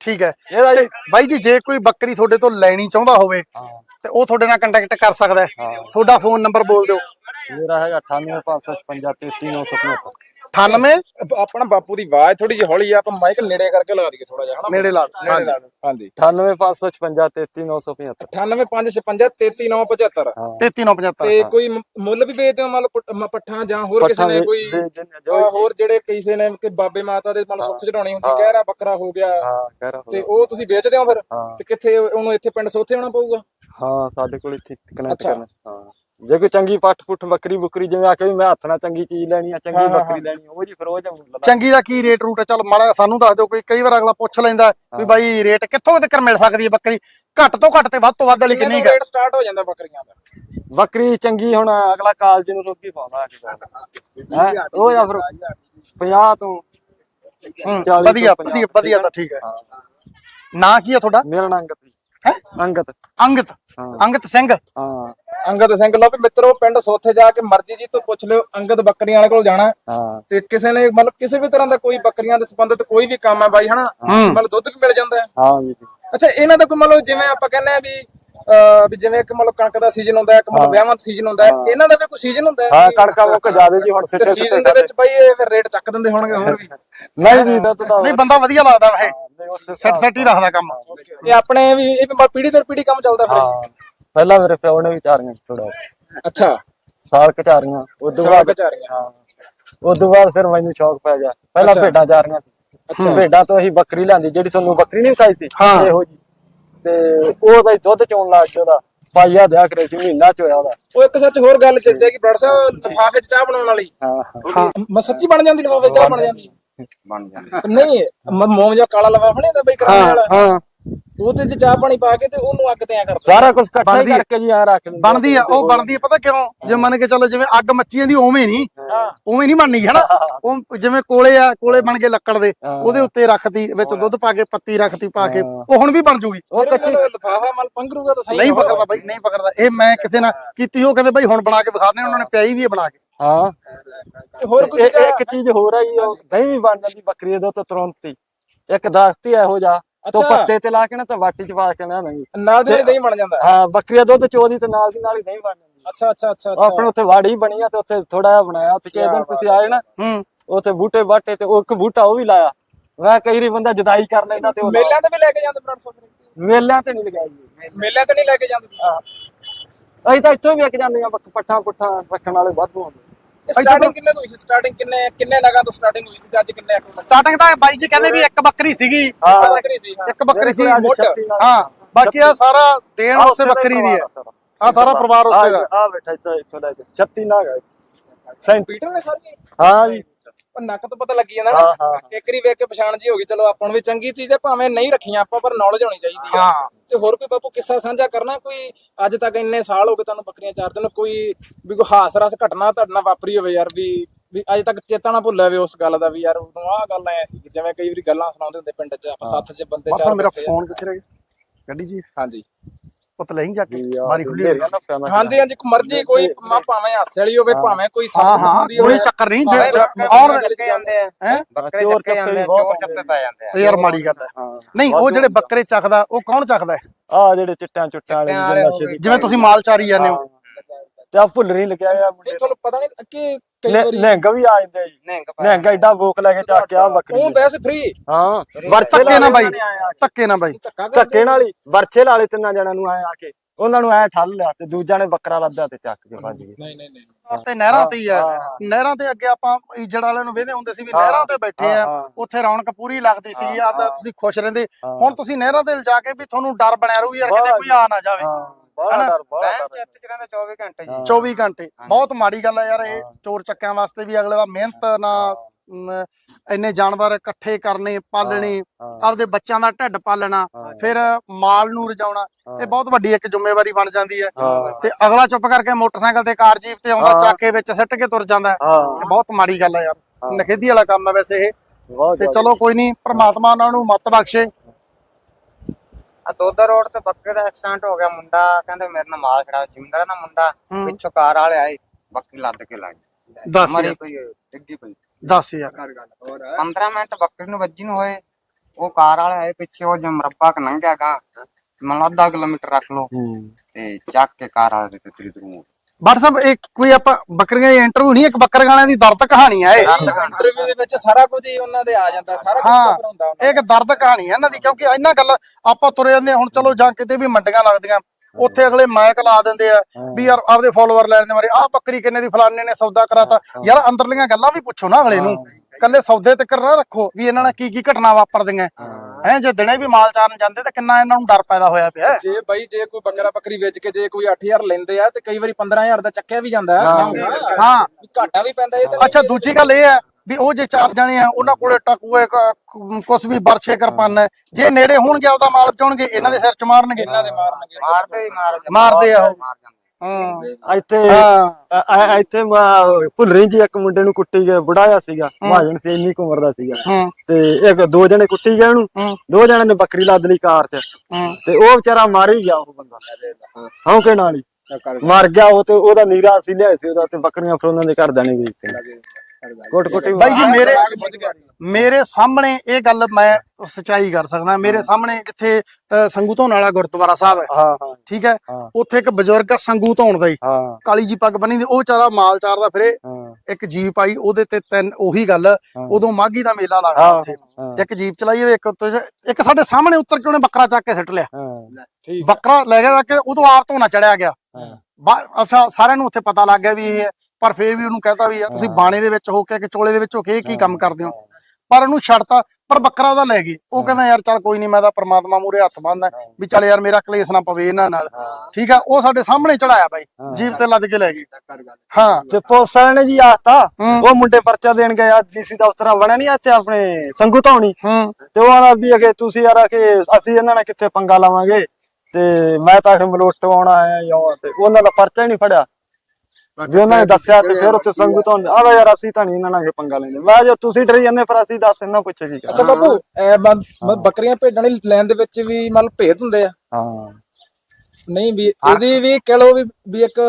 ਠੀਕ ਹੈ। ਇਹਦਾ ਤੇ ਜੀ ਬਾਈ ਜੀ ਜੇ ਕੋਈ ਬੱਕਰੀ ਤੁਹਾਡੇ ਤੋਂ ਲੈਣੀ ਚਾਹੁੰਦਾ ਹੋਵੇ ਤੇ ਉਹ ਤੁਹਾਡੇ ਨਾਲ ਕੰਟੈਕਟ ਕਰ ਸਕਦਾ ਹੈ। ਤੁਹਾਡਾ ਫੋਨ ਨੰਬਰ ਬੋਲ ਦਿਓ। ਮੇਰਾ ਹੈਗਾ 98555 33975 98 ਆਪਣਾ ਬਾਪੂ ਦੀ ਆਵਾਜ਼ ਥੋੜੀ ਜਿਹੀ ਹੌਲੀ ਆ ਆਪਾਂ ਮਾਈਕ ਨੇੜੇ ਕਰਕੇ ਲਗਾ ਦਈਏ ਥੋੜਾ ਜਿਹਾ ਹਨਾ? ਨੇੜੇ ਲਾ ਦਿਓ। ਨੇੜੇ ਲਾ ਦਿਓ। ਹਾਂਜੀ। 98555 33975 9856 33975 ਹਾਂ। 33975 ਤੇ ਕੋਈ ਮ- ਮੁੱਲ ਵੀ ਵੇਚਦੇ ਹੋ ਮੰਨ ਲਓ ਪੁੱਟ- ਮ- ਪੱਠਾਂ ਜਾਂ ਹੋਰ ਕਿਸੇ ਨੇ ਕੋਈ ਆਹ ਹੋਰ ਜਿਹੜੇ ਕਿਸੇ ਨੇ ਕਿ ਬਾਬੇ ਮਾਤਾ ਦੇ ਮੰਨ ਲਓ ਸੁੱਖ ਚੜਾਉਣੀ ਹੁੰਦੀ ਕਹਿਰਾ ਬੱਕਰਾ ਹੋ ਗਿਆ। ਹਾਂ ਕਹਿ ਰਹਾ ਤੇ ਉਹ ਤੁਸੀਂ ਵੇਚਦੇ ਹੋ ਫਿਰ? ਹਾਂ। ਤੇ ਕਿੱਥੇ ਉਹਨੂੰ ਇੱਥੇ ਪਿੰਡ ਸੋਥੇ ਆਉਣਾ ਪਊਗਾ? ਹਾਂ ਸਾਡੇ ਕੋਲ ਇੱਥੇ ਕਨੈਕਟ ਅੱਛਾ। ਕਰਨਾ ਹਾਂ। ਜੇ ਕੋਈ ਚੰਗੀ ਪੱਠ ਪੁੱਠ ਬੱਕਰੀ ਬੁੱਕਰੀ ਜਿਵੇਂ ਆਖੇ ਵੀ ਮੈਂ ਹੱਥ ਨਾਲ ਚੰਗੀ ਚੀਜ਼ ਲੈਣੀ ਆ ਚੰਗੀ ਹਾਂ, ਹਾਂ, ਬੱਕਰੀ ਲੈਣੀ ਆ, ਉਹ ਜੀ ਫਿਰ ਉਹ ਲਾ ਚੰਗੀ ਦਾ ਕੀ ਰੇਟ ਰੂਟ ਹੈ ਚੱਲ ਮਾੜਾ ਜਿਹਾ ਸਾਨੂੰ ਦੱਸ ਦਿਓ ਕੋਈ ਕਈ ਵਾਰ ਅਗਲਾ ਪੁੱਛ ਲੈਂਦਾ ਵੀ ਹਾਂ। ਬਾਈ ਰੇਟ ਕਿੱਥੋਂ ਤੱਕ ਮਿਲ ਸਕਦੀ ਹੈ ਬੱਕਰੀ? ਘੱਟ ਤੋਂ ਘੱਟ ਤੇ ਵੱਧ ਤੋਂ ਵੱਧ ਵਾਲੀ ਕਿੰਨੀ ਕੁ ਹੈ? ਰੇਟ ਸਟਾਰਟ ਹੋ ਜਾਂਦਾ ਬੱਕਰੀਆਂ ਦਾ। ਬੱਕਰੀ ਚੰਗੀ ਹੁਣ ਅਗਲਾ ਕਾਲਜ ਨੂੰ ਰੋਕੀ ਪਾਉਂਦਾ ਆ ਕੇ ਹੈਂ? ਉਹ ਜਾਂ ਫਿਰ 50 ਤੋਂ ਹੂੰ, 40 ਵਧੀਆ ਵਧੀਆ ਵਧੀਆ ਤਾਂ ਠੀਕ ਹੈ। ਨਾਂ ਕੀ ਹੈ ਤੁਹਾਡਾ? ਮੇਰਾ ਨਾਂ ਅੰਗਤ ਜੀ ਹੈਂ? ਅੰਗਤ ਅੰਗਤ ਅੰਗਤ ਸਿੰਘ। ਹਾਂ। ਅੰਗਦ ਸਿੰਘ ਲੋ ਵੀ ਮਿੱਤਰੋ ਪਿੰਡ ਸੋਥੇ ਜਾ ਕੇ ਮਰਜ਼ੀ ਜੀ ਤੋਂ ਪੁੱਛ ਲਿਓ ਅੰਗਦ ਬੱਕਰੀਆਂ ਵਾਲੇ ਕੋਲ ਜਾਣਾ। ਹਾਂ। ਤੇ ਕਿਸੇ ਨੇ ਮਤਲਬ ਕਿਸੇ ਵੀ ਤਰ੍ਹਾਂ ਦਾ ਕੋਈ ਬੱਕਰੀਆਂ ਦੇ ਸੰਬੰਧਿਤ ਕੋਈ ਵੀ ਕੰਮ ਹੈ ਬਾਈ ਹਨਾ। ਮਤਲਬ ਦੁੱਧ ਵੀ ਮਿਲ ਜਾਂਦਾ ਹੈ। ਹਾਂ ਜੀ। ਅੱਛਾ ਇਹਨਾਂ ਦਾ ਕੋਈ ਮਤਲਬ ਜਿਵੇਂ ਆਪਾਂ ਕਹਿੰਦੇ ਆ ਵੀ ਵੀ ਜਿਵੇਂ ਇੱਕ ਮਤਲਬ ਕਣਕ ਦਾ ਸੀਜ਼ਨ ਹੁੰਦਾ ਹੈ ਇੱਕ ਮਤਲਬ ਵਿਆਹਾਂ ਦਾ ਸੀਜ਼ਨ ਹੁੰਦਾ ਹੈ। ਇਹਨਾਂ ਦਾ ਵੀ ਕੋਈ ਸੀਜ਼ਨ ਹੁੰਦਾ? ਹੈ ਕਣਕਾਂ ਮੁੱਕ ਜਾਦੇ ਜੀ ਹੁਣ ਸਿੱਟੇ ਸੀਜ਼ਨ ਦੇ ਵਿੱਚ ਬਾਈ ਇਹ ਫਿਰ ਰੇਟ ਚੱਕ ਦਿੰਦੇ ਹੋਣਗੇ ਹੋਰ ਵੀ। ਨਹੀਂ ਜੀ ਦੁੱਧ ਤਾਂ ਨਹੀਂ ਬੰਦਾ ਵਧੀਆ ਲੱਗਦਾ ਵਾ ਇਹ ਨਹੀਂ, ਉਸੇ ਸੈੱਟ ਸੈੱਟ ਹੀ ਰੱਖਦਾ ਕੰਮ। ਇਹ ਆਪਣੇ ਵੀ ਇਹ ਪੀੜੀ ਦਰ ਪੀੜੀ ਕੰਮ ਚੱਲਦਾ ਫਿਰ। ਹਾਂ ਪਹਿਲਾਂ ਮੇਰੇ ਪਿਓ ਨੇ ਵੀ ਚਾਰੀਆਂ ਥੋੜਾ ਅੱਛਾ। ਸਾਲ ਕਚਾਰੀਆਂ ਉਦੋਂ ਬਾਅਦ ਕਚਾਰੀਆਂ। ਹਾਂ। ਉਦੋਂ ਬਾਅਦ ਫਿਰ ਮੈਨੂੰ ਸ਼ੌਕ ਪੈ ਗਿਆ। ਪਹਿਲਾਂ। ਭੇਡਾਂ ਚਾਰੀਆਂ ਅੱਛਾ। ਭੇਡਾਂ ਤੋਂ ਅਸੀਂ ਬੱਕਰੀ ਲਿਆਂਦੀ ਜਿਹੜੀ ਤੁਹਾਨੂੰ ਬੱਕਰੀ ਨਹੀਂ ਵਿਕਾਈ ਸੀ। ਇਹੋ ਜੀ। ਤੇ ਉਹਦਾ ਹੀ ਦੁੱਧ ਚੋਣ ਲੱਗ ਗਿਆ ਉਹਦਾ ਪਾਈਆ ਦਿਆ ਕਰੇ ਸੀ ਮਹੀਨਾ ਚ ਹੋਇਆ ਉਹਦਾ। ਉਹ ਇੱਕ ਸੱਚ ਹੋਰ ਗੱਲ ਚੱਲਦੀ ਹੈ ਕਿ ਬਰੜ ਸਾਹਿਬ ਲਿਫਾਫੇ 'ਚ ਚਾਹ ਬਣਾਉਣ ਵਾਲੀ। ਹਾਂ ਹਾਂ। ਮ ਸੱਚੀ ਬਣ ਜਾਂਦੀ ਲਿਫਾਫੇ 'ਚ ਚਾਹ ਬਣ ਜਾਂਦੀ। ਬਣ ਜਾਂਦੇ। ਨਹੀਂ ਮ- ਮੋਮ ਜਿਹਾ ਕਾਲਾ ਲਿਫਾਫਾ ਨਹੀਂ ਹੁੰਦਾ ਬਈ ਕਰਾਣੇ ਹਾਂ ਵਾਲਾ? ਹਾਂ। ਉਹਦੇ 'ਚ ਚਾਹ ਪਾਣੀ ਪਾ ਕੇ ਤੇ ਉਹਨੂੰ ਅੱਗ ਤੇ ਆ ਕਰਦਾ ਸਾਰਾ ਕੁਝ ਇਕੱਠਾ ਹੀ ਬਣਦੀ ਹੈ। ਕਰਕੇ ਜੀ ਆ ਰੱਖ ਦਿੰਦੇ ਬਣਦੀ ਆ ਉਹ ਬਣਦੀ ਆ ਪਤਾ ਕਿਉਂ? ਜੇ ਮੰਨ ਕੇ ਚੱਲੋ ਜਿਵੇਂ ਅੱਗ ਮੱਚੀਆਂ ਦੀ ਉਵੇਂ ਨਹੀਂ ਹਾਂ। ਉਵੇਂ ਨਹੀਂ ਬਣਨੀ ਹਨਾ? ਉਹ ਜਿਵੇਂ ਕੋਲੇ ਆ ਕੋਲੇ ਬਣ ਕੇ ਲੱਕੜ ਦੇ ਹਾਂ। ਉਹਦੇ ਉੱਤੇ ਰੱਖਤੀ ਵਿੱਚ ਦੁੱਧ ਪਾ ਕੇ ਪੱਤੀ ਰੱਖਤੀ ਪਾ ਕੇ ਹਾਂ। ਉਹ ਹੁਣ ਵੀ ਬਣ ਜੂਗੀ। ਉਹ ਕੱਚੀ ਲਿਫਾਫਾ ਮਲ ਪੰਗਰੂਗਾ ਤਾਂ ਸਹੀ ਨਹੀਂ ਹੋਊਗਾ। ਪਕੜਦਾ ਬਾਈ ਨਹੀਂ ਪਕੜਦਾ। ਇਹ ਮੈਂ ਕਿਸੇ ਨਾਲ ਕੀਤੀ ਉਹ ਕਹਿੰਦੇ ਬਾਈ ਹੁਣ ਬਣਾ ਕੇ ਵਿਖਾਣੇ ਉਹਨਾਂ ਨੇ ਪਿਆਈ ਵੀ ਹੈ ਬਣਾ ਕੇ। ਹਾਂ। ਤੇ ਹੋਰ ਕੋਈ ਇਹ- ਇੱਕ ਚੀਜ਼ ਹੋਰ ਆ ਜੀ ਉਹ ਦਹੀਂ ਵੀ ਬਣ ਜਾਂਦੀ ਬੱਕਰੀ ਦੇ ਦੁੱਧ ਤੋਂ ਤੁਰੰਤ ਹੀ। ਇੱਕ ਦਸਤੀ ਇਹੋ ਜਾ ਤੋਂ। ਪੱਤੇ ਤੇ ਲਾ ਕੇ ਨਾ ਤਾਂ ਵਾਟੀ ਚ ਪਾ ਕੇ ਨਾ ਨਹੀਂ। ਨਾਲ ਦੇ ਦਹੀਂ ਬਣ ਜਾਂਦਾ। ਹੈ। ਹਾਂ ਬੱਕਰੀ ਦਾ ਦੁੱਧ ਚੋਦੀ ਤੇ ਨਾਲ ਦੀ ਨਾਲ ਹੀ ਦਹੀਂ ਬਣ ਜਾਂਦੀ। ਅੱਛਾ ਅੱਛਾ ਅੱਛਾ ਆਪਣੇ ਉੱਥੇ ਵਾੜੀ ਬਣੀ ਆ ਤੇ ਉੱਥੇ ਥੋੜਾ ਜਿਹਾ ਬਣਾਇਆ। ਉੱਥੇ ਕਿਸੇ ਦਿਨ ਤੁਸੀਂ ਆਏ ਨਾ ਹੂੰ। ਉੱਥੇ ਬੂਟੇ ਬਾਟੇ ਤੇ ਉਹ ਇੱਕ ਬੂਟਾ ਉਹ ਵੀ ਲਾਇਆ। ਮੈਂ ਕਈ ਵਾਰੀ ਬੰਦਾ ਜਦਾਈ ਕਰ ਲੈਂਦਾ ਤੇ ਉਹ ਮੇਲਿਆਂ ਤੇ ਵੀ ਲੈ ਕੇ ਜਾਂਦੇ ਬਰੜ ਸਾਹਿਬ ਮੇਲਿਆਂ ਤੇ ਨਹੀਂ ਲਗਾਈ ਮੇਲਿਆਂ ਤੇ ਨਹੀਂ ਲੈ ਕੇ ਜਾਂਦੇ ਤੁਸੀਂ। ਅਸੀਂ ਤਾਂ ਇੱਥੋਂ ਵੀ ਵਿਕ ਜਾਂਦੇ ਆ ਪੱਠਾ ਪੁੱਠਾ ਰੱਖਣ ਵਾਲੇ ਵਾਧੂ ਹੁੰਦੇ ਸਟਾਰਟਿੰਗ ਕਿੰਨੇ ਤੋਂ ਹੋਈ ਸੀ? ਸਟਾਰਟਿੰਗ ਕਿੰਨੇ ਕਿੰਨੇ ਨਗਾਂ ਤੋਂ ਸਟਾਰਟਿੰਗ ਹੋਈ ਸੀ ਤੇ ਅੱਜ ਕਿੰਨੇ ਸਟਾਰਟਿੰਗ ਤਾਂ ਬਾਈ ਜੀ ਕਹਿੰਦੇ ਵੀ ਇੱਕ ਬੱਕਰੀ ਸੀਗੀ। ਹਾਂ। ਬੱਕਰੀ ਸੀ ਹਾਂ। ਇੱਕ ਬੱਕਰੀ ਸੀ ਹਾਂ ਬਾਕੀ ਆ ਸਾਰਾ ਦੇਣ ਉਸੇ ਬੱਕਰੀ ਦੀ ਹੈ। ਆ ਸਾਰਾ। ਪਰਿਵਾਰ ਉਸੇ ਦਾ। ਆ ਬੈਠਾ ਇੱਥੇ ਇੱਥੋਂ ਲੈ ਕੇ। 36 ਨਾਗ ਹੈ ਸੈਂਟ ਪੀਟਰ ਨੇ ਸਾਰੀ ਹਾਂ ਜੀ। ਉਹ ਨੱਕ ਤੋਂ ਪਤਾ ਲੱਗੀ ਜਾਂਦਾ ਹਾਂ, ਨਾ ਹਾਂ। ਇੱਕ ਵਾਰੀ ਵੇਖ ਕੇ ਪਛਾਣ ਜੀ ਹੋ ਗਈ। ਚਲੋ ਆਪਾਂ ਨੂੰ ਵੀ ਚੰਗੀ ਚੀਜ਼ ਹੈ ਭਾਵੇਂ ਨਹੀਂ ਰੱਖੀਆਂ ਆਪਾਂ ਪਰ ਨੌਲੇਜ ਹੋਣੀ ਚਾਹੀਦੀ ਹੈ। ਹਾਂ। ਤੇ ਹੋਰ ਕੋਈ ਬਾਪੂ ਕਿੱਸਾ ਸਾਂਝਾ ਕਰਨਾ? ਕੋਈ ਅੱਜ ਤੱਕ ਇੰਨੇ ਸਾਲ ਹੋ ਗਏ ਤੁਹਾਨੂੰ ਬੱਕਰੀਆਂ ਚਾਰਦੇ ਨੂੰ ਕੋਈ ਵੀ ਕੋਈ ਹਾਸ ਰਸ ਘਟਨਾ ਤੁਹਾਡੇ ਨਾਲ ਵਾਪਰੀ ਹੋਵੇ ਯਾਰ ਵੀ ਵੀ ਅੱਜ ਤੱਕ ਚੇਤਾ ਨਾ ਭੁੱਲਿਆ ਵੇ ਉਸ ਗੱਲ ਦਾ ਵੀ ਯਾਰ ਉਦੋਂ ਆਹ ਗੱਲ ਐ ਸੀ ਜਿਵੇਂ ਕਈ ਵਾਰੀ ਗੱਲਾਂ ਸੁਣਾਉਂਦੇ ਹੁੰਦੇ ਪਿੰਡ 'ਚ ਆਪਾਂ ਸੱਥ 'ਚ ਬੰਦੇ ਚਾਰ ਮੇਰਾ। ਫੋਨ ਕਿੱਥੇ ਰਹਿ ਗਿਆ? ਗੱਡੀ ਜੀ ਹਾਂਜੀ। ਪੁੱਤ ਲੈ ਜਾ ਕੇ ਮਾਰੀ ਖੁੱਲੀ ਹੋਈ। ਹੈ। ਹਾਂਜੀ ਹਾਂਜੀ ਕੋਈ ਮਰਜ਼ੀ ਕੋਈ ਮਾ ਭਾਵੇਂ ਹਾਸੇ ਵਾਲੀ ਹੋਵੇ ਭਾਵੇਂ ਕੋਈ ਹਾਂ ਸੱਤ ਹਾਂ ਕੋਈ ਚੱਕਰ ਨਹੀਂ ਜੇ- ਜੇ ਚੱਕੇ ਜਾਂਦੇ ਆ। ਹੈ? ਬੱਕਰੇ ਚੋਰ ਚੱਕੇ ਜਾਂਦੇ ਆ ਚੋਰ ਚੱਪੇ ਪੈ ਜਾਂਦੇ ਆ। ਇਹ ਯਾਰ ਮਾੜੀ ਗੱਲ ਹੈ। ਹਾਂ ਨਹੀਂ ਉਹ ਜਿਹੜੇ ਬੱਕਰੇ ਚੱਕਦਾ ਉਹ ਕੌਣ ਚੱਕਦਾ ਹੈ? ਆ ਜਿਹੜੇ ਚਿੱਟਿਆਂ ਚੁੱਟਾਂ ਵਾਲੇ ਚਿੱਟਿਆਂ ਵਾਲੇ ਜਿਹੜੇ ਹੋ ਨਸ਼ੇ ਗਏ। ਦੀ ਜਿਵੇਂ ਤੁਸੀਂ ਮਾਲ ਚਾਰੀ ਜਾਂਦੇ ਹੋ। ਤੇ ਆ ਭੁੱਲ ਨਹੀਂ ਲੱਗਿਆ ਆ ਮੁੰਡੇ ਤੁਹਾਨੂੰ ਪਤਾ ਨਹੀਂ ਕਿ ਕਈ ਨੇ- ਵਾਰੀ ਨਿਹੰਗ ਵੀ ਆ ਜਾਂਦੇ ਆ ਜੀ। ਨਿਹੰਗ ਪੈ ਨਿਹੰਗ ਐਡਾ ਬੋਕ ਲੈ ਕੇ ਚੱਕ ਕੇ ਆ ਬੱਕਰੀ ਉਹ। ਵੈਸੇ ਫ੍ਰੀ ਹਾਂ। ਧੱਕੇ ਨਾ ਬਾਈ। ਆ। ਧੱਕੇ ਨਾ ਬਾਈ। ਧੱਕਾ ਨਾਲ ਹੀ ਵਰਛੇ ਵਾਲੇ ਤਿੰਨਾਂ ਜਣਾਂ ਨੂੰ ਆਏ ਆ ਕੇ। ਉਹਨਾਂ ਨੂੰ ਐ ਠੱਲ ਲਿਆ ਤੇ ਦੂਜਾ ਨੇ ਬੱਕਰਾ ਲੱਭਿਆ ਤੇ ਚੱਕ ਕੇ ਭੱਜ ਗਏ। ਨਹੀਂ ਨਹੀਂ ਨਹੀਂ। ਤੇ ਨਹਿਰਾਂ ਤੇ ਹੀ ਆ। ਨਹਿਰਾਂ ਤੇ ਅੱਗੇ ਆਪਾਂ ਈਜੜ ਵਾਲਿਆਂ ਨੂੰ ਵੇਹਦੇ ਹੁੰਦੇ ਸੀ ਵੀ। ਨਹਿਰਾਂ ਤੇ ਬੈਠੇ ਆ। ਉੱਥੇ ਰੌਣਕ ਪੂਰੀ ਲੱਗਦੀ ਸੀ। ਆਪਦਾ ਤੁਸੀਂ ਖੁਸ਼ ਰਹਿੰਦੇ। ਹੁਣ ਤੁਸੀਂ ਨਹਿਰਾਂ ਤੇ ਲਿਜਾ ਕੇ ਵੀ ਤੁਹਾਨੂੰ ਡਰ ਬਣਿਆ ਰਹੂ ਯਾਰ ਕਿਤੇ ਕੋਈ ਆ ਨਾ ਜਾਵੇ। ਬੜਾ ਹਨਾ? ਡਰ ਬੜਾ ਬੈਂਕ ਡਰ ਚਿੱਤ ਚ ਰਹਿੰਦਾ 24 ਘੰਟੇ ਜੀ ਹਾਂ। 24 ਘੰਟੇ ਬਹੁਤ ਮਾੜੀ ਗੱਲ ਹੈ ਯਾਰ ਇਹ ਚੋਰ ਚੱਕਿਆਂ ਵਾਸਤੇ ਵੀ ਅਗਲੇ ਦਾ ਮਿਹਨਤ ਨਾ ਇੰਨੇ ਜਾਨਵਰ ਇਕੱਠੇ ਕਰਨੇ ਪਾਲਣੇ। ਆਪਦੇ ਬੱਚਿਆਂ ਦਾ ਢਿੱਡ ਪਾਲਣਾ। ਫਿਰ ਮਾਲ ਨੂੰ ਰਜਾਉਣਾ ਇਹ ਬਹੁਤ ਵੱਡੀ ਇੱਕ ਜ਼ਿੰਮੇਵਾਰੀ ਬਣ ਜਾਂਦੀ ਹੈ ਤੇ ਅਗਲਾ ਚੁੱਪ ਕਰਕੇ ਮੋਟਰਸਾਈਕਲ ਤੇ ਕਾਰ ਜੀਪ ਤੇ ਆਉਂਦਾ। ਚੱਕ ਕੇ ਵਿੱਚ ਸਿੱਟ ਕੇ ਤੁਰ ਜਾਂਦਾ ਇਹ ਬਹੁਤ ਮਾੜੀ ਗੱਲ ਹੈ ਯਾਰ। ਨਖੇਦੀ ਵਾਲਾ ਕੰਮ ਹੈ ਵੈਸੇ ਇਹ ਤੇ। ਚਲੋ ਕੋਈ ਨਹੀਂ ਪ੍ਰਮਾਤਮਾ ਉਹਨਾਂ ਨੂੰ ਮੱਤ ਬਖਸ਼ੇ ਆ ਦੋਦਰ ਰੋਡ ਤੇ ਬੱਕਰੇ ਦਾ ਐਕਸੀਡੈਂਟ ਹੋ ਗਿਆ ਮੁੰਡਾ ਕਹਿੰਦੇ ਮੇਰੇ ਨਾਲ ਮਾਲ ਖੜਾ ਜ਼ਿਮੀਂਦਾਰ ਦਾ ਮੁੰਡਾ ਹੂੰ। ਪਿੱਛੋਂ ਕਾਰ ਵਾਲੇ ਆਏ ਬੱਕਰੀ ਲੱਦ ਕੇ ਲੱਗ ਗਈ ਦੱਸ ਮਰੀ ਯਾਰ ਪਈ ਹੋਈ, ਡਿੱਗੀ ਪਈ। ਦੱਸ ਯਾਰ 15 ਮਿੰਟ ਬੱਕਰੀ ਨੂੰ ਵੱਜੀ ਨੂੰ ਹੋਏ ਉਹ ਕਾਰ ਵਾਲੇ ਆਏ ਪਿੱਛੇ ਉਹ ਜੋ ਮਰੱਬਾ ਕ ਲੰਘਿਆ ਗਾ ਮਨ ਅੱਧਾ ਕਿਲੋਮੀਟਰ ਰੱਖ ਲੋ ਤੇ ਚੱਕ ਕੇ ਕਾਰ ਵਾਲੇ ਦੇ ਤੇਰੀ ਤਰੂ ਬਟ ਸਾਹਿਬ ਇਹ ਕੋਈ ਆਪਾਂ ਬੱਕਰੀਆਂ ਦੀ ਇੰਟਰਵਿਊ ਨਹੀਂ ਇੱਕ ਬੱਕਰ ਗਾਣਿਆਂ ਦੀ ਦਰਦ ਕਹਾਣੀ ਹੈ ਇਹ। ਇੰਟਰਵਿਊ ਦੇ ਵਿੱਚ ਸਾਰਾ ਕੁਝ ਹੀ ਉਹਨਾਂ ਦੇ ਆ ਜਾਂਦਾ ਸਾਰਾ ਕੁਝ ਹਾਂ ਹੁੰਦਾ ਉਹਨਾਂ ਇਹ ਇੱਕ ਦਰਦ ਕਹਾਣੀ ਹੈ ਇਹਨਾਂ ਦੀ ਕਿਉਂਕਿ ਇਹਨਾਂ ਗੱਲ ਆਪਾਂ ਤੁਰੇ ਜਾਂਦੇ ਹਾਂ, ਹੁਣ ਚਲੋ ਜਾਂ ਕਿਤੇ ਵੀ ਮੰਡੀਆਂ ਲੱਗਦੀਆਂ ਉੱਥੇ ਅਗਲੇ ਮਾਈਕ ਲਾ ਦਿੰਦੇ ਆ ਵੀ ਯਾਰ ਆਪਦੇ ਫਾਲੋਅਰ ਲੈਣ ਦੇ ਮਾਰੇ ਆਹ ਬੱਕਰੀ ਕਿੰਨੇ ਦੀ ਫਲਾਣੇ ਨੇ ਸੌਦਾ ਕਰਾਤਾ। ਯਾਰ ਅੰਦਰਲੀਆਂ ਗੱਲਾਂ ਵੀ ਪੁੱਛੋ ਨਾ ਅਗਲੇ ਨੂੰ। ਕੱਲੇ ਸੌਦੇ ਤੇ ਨਾ ਰੱਖੋ ਵੀ ਇਹਨਾਂ ਨਾਲ ਕੀ ਕੀ ਘਟਨਾ ਵਾਪਰਦੀਆਂ। ਹੈ। ਜੇ ਦਿਨੇ ਵੀ ਮਾਲ ਚਾਰਨ ਜਾਂਦੇ ਤਾਂ ਕਿੰਨਾ ਇਹਨਾਂ ਨੂੰ ਡਰ ਪੈਦਾ ਹੋਇਆ ਪਿਆ। ਜੇ ਬਾਈ ਜੇ ਕੋਈ ਬੱਕਰਾ ਬੱਕਰੀ ਵੇਚ ਕੇ ਜੇ ਕੋਈ 8000 ਲੈਂਦੇ ਆ ਤੇ ਕਈ ਵਾਰੀ 15000 ਦਾ ਚੱਕਿਆ ਵੀ ਜਾਂਦਾ। ਹੈ। ਘਾਟਾ ਵੀ ਪੈਂਦਾ ਇਹ ਤੇ। ਅੱਛਾ ਦੂਜੀ ਗੱਲ ਇਹ ਹੈ ਵੀ ਉਹ ਜੇ ਚਾਰ ਜਣੇ ਆ ਉਹਨਾਂ ਕੋਲੇ ਟਕੂਏ ਕੁਛ ਵੀ ਬਰਛੇ ਕਰਪਨ ਹੈ। ਜੇ ਨੇੜੇ ਹੋਣਗੇ ਆਪਦਾ ਮਾਲ ਬਚਾਉਣਗੇ ਇਹਨਾਂ ਦੇ ਸਿਰ ਚ ਮਾਰਨਗੇ। ਇਹਨਾਂ ਦੇ ਮਾਰਨਗੇ। ਮਾਰਦੇ ਹੀ ਮਾਰ ਜਾਂਦੇ, ਮਾਰਦੇ ਆ ਉਹ। ਹਾਂ। ਇੱਥੇ ਹਾਂ। ਇੱਥੇ ਮੈਂ ਭੁੱਲ ਰਹੀ ਜੀ ਇੱਕ ਮੁੰਡੇ ਨੂੰ ਕੁੱਟੀ ਗਏ ਬੁੜਾਇਆ ਸੀਗਾ। ਮਹਾਜਨ ਸੀ ਇੰਨੀ ਉਮਰ ਦਾ ਸੀਗਾ। ਹੂੰ। ਤੇ ਇੱਕ ਦੋ ਜਣੇ ਕੁੱਟੀ ਗਏ ਉਹਨੂੰ। ਦੋ ਜਣੇ ਨੇ ਬੱਕਰੀ ਲੱਦ ਲਈ ਕਾਰ 'ਚ। ਤੇ ਉਹ ਵਿਚਾਰਾ ਮਰ ਹੀ ਗਿਆ ਉਹ ਬੰਦਾ। ਹੌਂਕੇ ਨਾਲ ਹੀ। ਮਰ ਗਿਆ ਉਹ ਤੇ ਉਹਦਾ ਨੀਰਾ ਸੀ ਲਿਆਏ ਸੀ ਉਹਦਾ ਤੇ ਬੱਕਰੀਆਂ ਫਿਰ ਉਹਨਾਂ ਦੇ ਘਰ ਨੇ ਵੇਚਤੀਆਂ ਬਾਈ ਜੀ ਮੇਰੇ ਮੇਰੇ ਸਾਹਮਣੇ ਇਹ ਗੱਲ ਮੈਂ ਸਚਾਈ ਕਰ ਸਕਦਾ। ਮੇਰੇ ਸਾਹਮਣੇ ਜਿੱਥੇ ਸੰਗੂ ਧੋਣ ਵਾਲਾ ਗੁਰਦੁਆਰਾ ਸਾਹਿਬ ਹੈ। ਠੀਕ ਹੈ। ਉੱਥੇ ਇੱਕ ਬਜ਼ੁਰਗ ਆ ਸੰਗੂ ਧੋਣ ਦਾ ਹੀ। ਕਾਲੀ ਜੀ ਪੱਗ ਬੰਨੀ ਦੀ ਉਹ ਵਿਚਾਰਾ ਮਾਲ ਚਾਰਦਾ ਫਿਰੇ। ਇੱਕ ਜੀਪ ਆਈ ਉਹਦੇ ਤੇ ਤਿੰਨ ਉਹੀ ਗੱਲ। ਉਦੋਂ ਮਾਗੀ ਦਾ ਮੇਲਾ ਲੱਗਦਾ ਉੱਥੇ। ਇੱਕ ਜੀਪ ਚਲਾਈ ਹੋਈ ਇੱਕ ਉੱਤੇ ਇੱਕ ਸਾਡੇ ਸਾਹਮਣੇ ਉੱਤਰ ਕੇ ਉਹਨੇ ਬੱਕਰਾ ਚੱਕ ਕੇ ਸਿੱਟ ਲਿਆ। ਬੱਕਰਾ ਲੈ ਗਿਆ ਕਿ ਉਦੋਂ ਆਪ ਧੋਣਾ ਚੜਿਆ ਗਿਆ। ਅੱਛਾ ਸਾਰਿਆਂ ਨੂੰ ਉੱਥੇ ਪਤਾ ਲੱਗ ਗਿਆ ਵੀ ਇਹ ਹੈ ਪਰ ਫੇਰ ਵੀ ਉਹਨੂੰ ਕਹਤਾ ਵੀ ਯਾਰ ਤੁਸੀਂ ਬਾਣੇ ਦੇ ਵਿੱਚ ਹੋ ਕੇ ਕਿ ਚੋਲੇ ਦੇ ਵਿੱਚ ਹੋ ਕੇ ਇਹ ਕੀ ਕੰਮ ਕਰਦੇ ਹੋ? ਪਰ ਉਹਨੂੰ ਛੱਡਤਾ ਪਰ ਬੱਕਰਾ ਉਹਦਾ ਲੈ ਗਏ। ਉਹ ਕਹਿੰਦਾ ਯਾਰ ਚੱਲ ਕੋਈ ਨਹੀਂ ਮੈਂ ਤਾਂ ਪ੍ਰਮਾਤਮਾ ਮੂਰੇ ਹੱਥ ਬੰਨਦਾ। ਵੀ ਚੱਲ ਯਾਰ ਮੇਰਾ ਕਲੇਸ਼ ਨਾ ਪਵੇ ਇਹਨਾਂ ਨਾਲ। ਠੀਕ ਆ ਉਹ ਸਾਡੇ ਸਾਹਮਣੇ ਚੜਾਇਆ ਬਾਈ ਜੀਪ ਤੇ ਲੱਦ ਕੇ ਲੈ ਗਏ। ਹਾਂ ਤੇ ਪੁਲਿਸ ਵਾਲਿਆਂ ਨੇ ਜੀ ਆਖਤਾ। ਉਹ ਮੁੰਡੇ ਪਰਚਾ ਦੇਣ ਗਏ ਆ ਡੀਸੀ ਦਫ਼ਤਰਾਂ ਬਣਿਆ ਨਹੀਂ ਇੱਥੇ ਆਪਣੇ ਸੰਗੂ ਧੌਣੀ। ਹੂੰ। ਤੇ ਉਹ ਆਲਾ ਵੀ ਅਗੇ ਤੁਸੀਂ ਯਾਰ ਆ ਕੇ ਅਸੀਂ ਇਹਨਾਂ ਨਾਲ ਕਿੱਥੇ ਪੰਗਾ ਲਾਵਾਂਗੇ? ਤੇ ਮੈਂ ਤਾਂ ਇਹ ਮਲੋਟ ਆਉਣਾ ਆਇਆ ਯਾਰ ਤੇ ਉਹਨਾਂ ਦਾ ਪਰਚਾ ਹੀ ਨਹੀਂ ਫੜਿਆ। ਵੀ ਉਹਨਾਂ ਨੇ ਦੱਸਿਆ ਤੇ ਫਿਰ ਉੱਥੇ ਸੰਗੂ ਧੌਣੀ ਆਦਾ ਯਾਰ ਅਸੀਂ ਤਾਂ ਨਹੀਂ ਇਹਨਾਂ ਨਾਲ ਇਹ ਪੰਗਾ ਲੈਂਦੇ। ਮੈਂ ਜੇ ਤੁਸੀਂ ਡਰੀ ਜਾਂਦੇ ਫਿਰ ਅਸੀਂ ਦੱਸ ਇਹਨਾਂ ਪੁੱਛੇ ਕੀ ਅੱਛਾ ਬਾਪੂ ਮ- ਮ- ਬੱਕਰੀਆਂ ਭੇਡਾਂ ਦੀ ਲੈਣ ਦੇ ਵਿੱਚ ਵੀ ਮਤਲਬ ਭੇਦ ਹੁੰਦੇ ਆ। ਹਾਂ। ਨਹੀਂ ਵੀ ਇਹਦੀ ਵੀ ਕਹਿ ਲਓ ਵੀ ਵੀ ਇੱਕ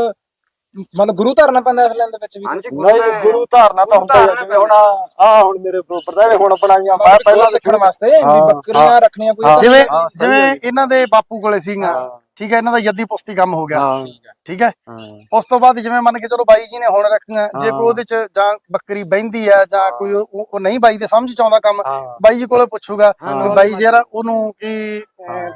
ਮਤਲਬ ਗੁਰੂ ਧਾਰਨਾ ਪੈਂਦਾ ਇਸ ਲੈਣ ਦੇ ਵਿੱਚ ਵੀ। ਹਾਂਜੀ ਨਹੀਂ ਗੁਰੂ ਧਾਰਨਾ ਤਾਂ ਹੁੰਦਾ ਹੀ ਆ, ਜਿਵੇਂ ਹੁਣ ਆ ਹੁਣ ਮੇਰੇ ਬਰੋਬਰ ਦਾ ਇਹ ਹੁਣ ਬਣਾਈਆਂ ਮੈਂ ਪਹਿਲਾਂ ਸਿੱਖਣ ਵਾਸਤੇ ਵੀ ਹਾਂ, ਬੱਕਰੀਆਂ ਰੱਖਣੀਆਂ ਕੋਈ। ਜਿਵੇਂ ਹਾਂ, ਸਹੀ ਜਿਵੇਂ ਹੈ। ਇਹਨਾਂ ਦੇ ਬਾਪੂ ਕੋਲੇ ਸੀਗਾ ਠੀਕ ਹੈ ਇਹਨਾਂ ਦਾ ਯੱਦੀ ਪੁਸਤੀ ਕੰਮ ਹੋ ਗਿਆ। ਹਾਂ। ਠੀਕ ਹੈ। ਹਾਂ? ਉਸ ਤੋਂ ਬਾਅਦ ਜਿਵੇਂ ਮੰਨ ਕੇ ਚਲੋ ਬਾਈ ਜੀ ਨੇ ਹੁਣ ਰੱਖੀਆਂ ਜੇ ਕੋਈ ਉਹਦੇ ਚ ਜਾਂ ਬੱਕਰੀ ਬਹਿੰਦੀ ਆ ਜਾਂ ਕੋਈ ਉਹ ਨਹੀਂ ਬਾਈ ਦੇ ਸਮਝ ਚ ਆਉਂਦਾ ਕੰਮ ਬਾਈ ਜੀ ਕੋਲੇ ਪੁੱਛੂਗਾ ਬਾਈ ਜੀ ਯਾਰ ਉਹਨੂੰ ਕੀ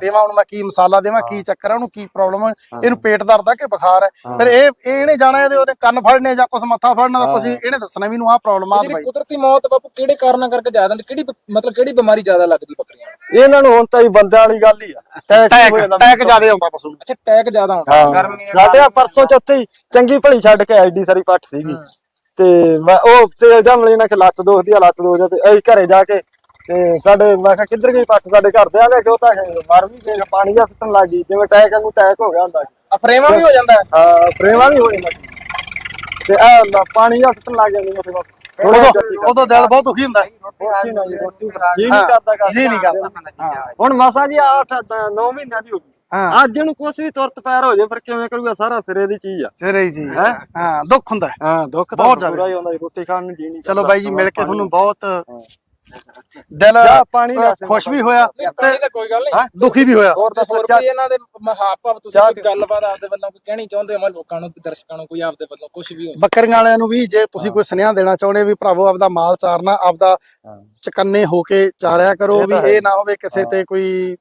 ਦੇਵਾਂ ਉਹਨੂੰ ਮੈਂ ਕੀ ਮਸਾਲਾ ਦੇਵਾਂ ਕੀ ਚੱਕਰ ਆ ਉਹਨੂੰ ਕੀ ਪ੍ਰੋਬਲਮ ਹੈ। ਇਹਨੂੰ ਪੇਟ ਦਰਦ ਆ ਕਿ ਬੁਖਾਰ ਹੈ। ਫਿਰ ਇਹ ਇਹ ਇਹਨੇ ਜਾਣਾ ਇਹਦੇ ਉਹਨੇ ਕੰਨ ਫੜਨੇ ਜਾਂ ਕੁਛ ਮੱਥਾ ਫੜਨਾ ਤਾਂ ਕੁਛ ਇਹਨੇ ਦੱਸਣਾ ਵੀ ਇਹਨੂੰ ਆਹ ਪ੍ਰੋਬਲਮ ਆ ਬਾਈ। ਕੁਦਰਤੀ ਮੌਤ ਬਾਪੂ ਕਿਹੜੇ ਕਾਰਨਾਂ ਕਰਕੇ ਜ਼ਿਆਦਾ ਕਿਹੜੀ ਮਤਲਬ ਕਿਹੜੀ ਬਿਮਾਰੀ ਜ਼ਿਆਦਾ ਲੱਗਦੀ ਬੱਕਰੀਆਂ ਨੂੰ? ਇਹਨਾਂ ਨੂੰ ਹੁਣ ਤਾਂ ਹੀ ਬੰਦਿਆਂ ਵਾਲੀ ਗੱਲ ਹੀ ਆ। ਟੈਕ ਟੈਕ ਜ਼ਿਆਦਾ ਆਉਂਦਾ ਪਸ਼ੂ ਨੂੰ। ਅੱਛਾ ਟੈਕ ਜ਼ਿਆਦਾ ਹੁੰਦਾ ਹਾਂ। ਗਰਮੀ ਦੇ ਸਾਡੇ ਆ ਪਰਸੋਂ ਚੌਥੇ ਹੀ ਚੰਗੀ ਭਲੀ ਛੱਡ ਕੇ ਐਡੀ ਸਾਰੀ ਪੱਟ ਸੀਗੀ। ਤੇ ਮੈਂ ਉਹ ਤੇ ਜਮ ਲੈਣਾ ਕਿ ਲੱਤ ਦੁਖਦੀ ਆ ਲੱਤ ਦੁਖਦੀ ਆ ਤੇ ਅਸੀਂ ਘਰੇ ਜਾ ਕੇ ਤੇ ਸਾਡੇ ਮੈਂ ਕਿਹਾ ਕਿੱਧਰ ਗਈ ਪੱਟ ਸਾਡੇ ਘਰ ਦੇ ਆ ਗਏ ਕਿ ਉਹ ਤਾਂ ਮਰ ਵੀ ਗਏ ਪਾਣੀ ਦਾ ਸੁੱਟਣ ਲੱਗ ਗਈ ਜਿਵੇਂ ਟੈਕ ਨੂੰ ਟੈਕ ਹੋ ਗਿਆ ਹੁੰਦਾ ਅਫਰੇਮਾ ਵੀ ਹੋ ਜਾਂਦਾ? ਹੈ। ਹਾਂ ਪ੍ਰੇਮਾ ਵੀ ਹੋਏ ਲੱਗੀ ਤੇ ਆ ਪਾਣੀ ਦਾ ਸੁੱਟਣ ਲੱਗ ਜਾਂਦੀ ਉੱਥੇ ਬਸ। ਥੋੜਾ ਉਦੋਂ ਦਿਲ ਬਹੁਤ ਦੁਖੀ ਹੁੰਦਾ। ਜੀ ਜੀ ਹਾਂ, ਨਹੀਂ ਕਰਦਾ ਕਰ ਜੀ ਨਹੀਂ ਕਰਦਾ। ਹੁਣ ਮਸਾ ਜੀ 8 9 ਮਹੀਨਿਆਂ ਦੀ ਹੋ ਗਈ। ਹਾਂ। ਅੱਜ ਨੂੰ ਕੁਛ ਵੀ ਤੁਰਤ ਪੈਰ ਹੋ ਜਾਏ ਫਿਰ ਕਿਵੇਂ ਕਰੂਗਾ? ਸਾਰਾ ਸਿਰੇ ਦੀ ਚੀਜ਼ ਆ। ਸਿਰੇ ਹੀ ਜੀ ਹਾਂ? ਦੁੱਖ ਹੁੰਦਾ ਹੈ। ਹਾਂ ਦੁੱਖ ਜ਼ਿਆਦਾ। ਜ਼ਿਆਦਾ। ਹੀ ਜੀ, ਰੋਟੀ ਖਾਣ ਨੂੰ ਜੀ ਨਹੀਂ ਚਲੋ। ਬਾਈ ਜੀ ਮਿਲ ਕੇ ਤੁਹਾਨੂੰ ਬਹੁਤ ਦਿਲ ਜਾ ਖੁਸ਼ ਵੀ ਹੋਇਆ। ਤਾਂ ਕੋਈ ਗੱਲ ਨਹੀਂ। ਦੁਖੀ ਵੀ ਹੋਇਆ। ਹੋਰ ਤਾਂ ਹੋਰ ਸੱਚਾ ਇਹਨਾਂ ਦੇ ਮਹਾਪ ਭਾਵ ਤੁਸੀਂ ਕੋਈ ਗੱਲਬਾਤ ਆਪਦੇ ਵੱਲੋਂ ਕੋਈ ਕਹਿਣੀ ਚਾਹੁੰਦੇ ਹੋ? ਮੈਂ ਲੋਕਾਂ ਨੂੰ ਦਰਸ਼ਕਾਂ ਨੂੰ ਕੋਈ ਆਪਦੇ ਵੱਲੋਂ ਕੁਝ ਵੀ ਹੋ ਬੱਕਰੀਆਂ ਵਾਲਿਆਂ ਨੂੰ ਵੀ ਜੇ ਤੁਸੀਂ ਕੋਈ ਸੁਨੇਹਾ ਦੇਣਾ ਚਾਹੁੰਦੇ ਵੀ ਭਰਾਵੋ ਆਪਦਾ ਮਾਲ ਚਾਰਨਾ ਆਪਦਾ ਚਕੰਨੇ ਹੋ ਕੇ ਚਾਰਿਆ ਕਰੋ ਵੀ ਤਾਂ ਹੈ। ਇਹ ਨਾ ਹੋਵੇ ਕਿਸੇ ਤੇ ਕੋਈ